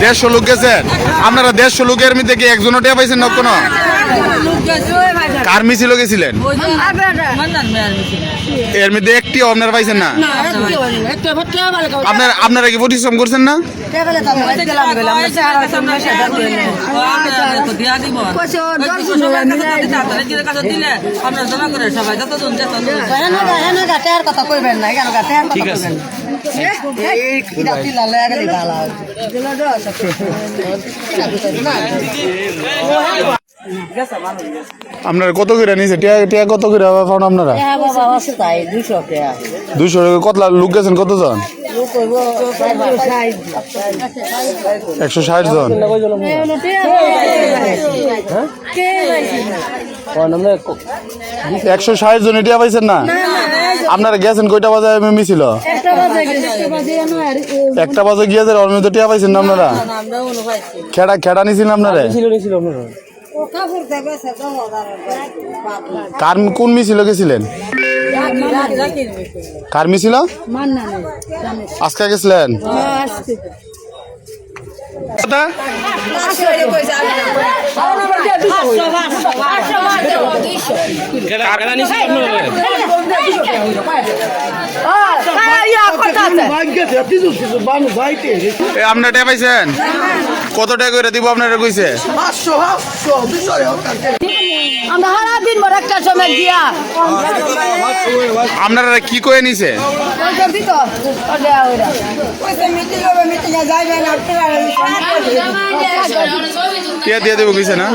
দেড়শো লোক গেছেন আপনারা দেড়শো লোকের মধ্যে কি একজনও টিয়া পাইছেন না কোনো? কার মিছিল গেছিলেন? এর মধ্যে একটিও আপনারা পাইছেন না? আপনার আপনারা কি পরিশ্রম করছেন না? কথা কইবেন আপনারা কত করে নিয়েছে টিয়া টিয়া কত করে পাউন আপনারা? 200 টাকা। দুইশো কত লোক গেছেন কতজন? লোক কইব 60 একশো ষাট জন। একশো ষাট জন টিয়া পাইছেন না? আপনারা গেছেন কয়টা বাজে মিছিল? একটা বাজে গিয়েছে ওর মধ্যে টিয়া পাইছেন না আপনারা? খেড়া খেড়া নিছিলেন আপনারা? কার কোন মিছিল গেছিলেন? কার মিছিল? আজকে গেছিলেন? কথা? এ, আপনারা টিয়া পাইছেন কত টাকা করে দিব আপনারা কইছে আমরা হারা দিন বড় একটা সময় দিয়া আপনারা কি কয়ে নিছে দিয়ে দেবো কইছে না